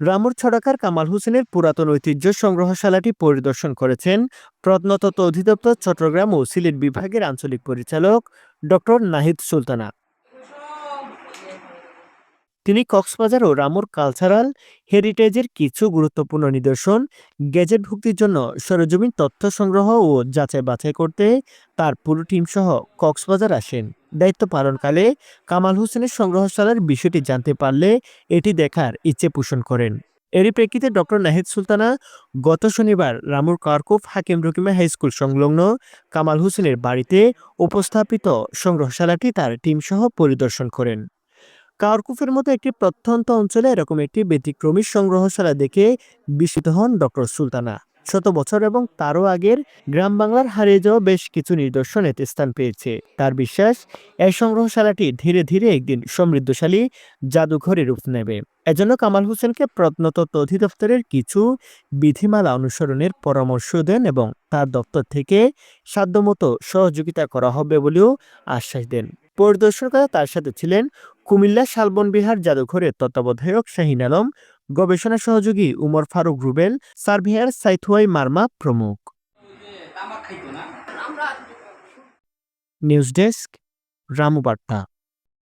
রামুর ছড়াকার কামাল হোসেনের পুরাতন ঐতিহ্য সংগ্রহশালাটি পরিদর্শন করেছেন প্রত্নতত্ত্ব অধিদপ্তর চট্টগ্রাম ও সিলেট বিভাগের আঞ্চলিক পরিচালক ডক্টর নাহিদ সুলতানা। তিনি কক্সবাজার ও রামুর কালচারাল হেরিটেজের কিছু গুরুত্বপূর্ণ নিদর্শন গেজেটভুক্তির জন্য সরজমিন তথ্য সংগ্রহ ও যাচাই বাছাই করতে তার পুরো টিম সহ কক্সবাজার আসেন। দায়িত্ব পালনকালে কামাল হোসেনের সংগ্রহশালার বিষয়টি জানতে পারলে এটি দেখার ইচ্ছে পোষণ করেন। এরই প্রেক্ষিতে ডক্টর নাহিদ সুলতানা গত শনিবার রামুর কারকুফ হাকিম রকিমা হাইস্কুল সংলগ্ন কামাল হোসেনের বাড়িতে উপস্থাপিত সংগ্রহশালাটি তার টিম সহ পরিদর্শন করেন। কারকুফের মতো একটি প্রত্যন্ত অঞ্চলে এরকম একটি ব্যতিক্রমী সংগ্রহশালা দেখে বিস্মিত হন ডক্টর সুলতানা। শত বছর এবং তারও আগের গ্রাম বাংলার হারিয়ে যাওয়া বেশ কিছু নিদর্শন এতে স্থান পেয়েছে। তার বিশ্বাস, এই সংগ্রহশালাটি ধীরে ধীরে একদিন সমৃদ্ধশালী জাদুঘরে রূপ নেবে। এজন্য কামাল হোসেনকে প্রত্নতত্ত্ব অধিদপ্তরের কিছু বিধিমালা অনুসরণের পরামর্শ দেন এবং তার দপ্তর থেকে সাধ্যমতো সহযোগিতা করা হবে বলেও আশ্বাস দেন। পরিদর্শকরা তার সাথে ছিলেন কুমিল্লা শালবন বিহার জাদুঘরের তত্ত্বাবধায়ক শাহিন আলম গবেষণা সহযোগী উমর ফারুক রুবেল সার্ভিয়ার সাইথুয়াই মার্মা প্রমুখ। নিউজ ডেস্ক রামু বার্তা।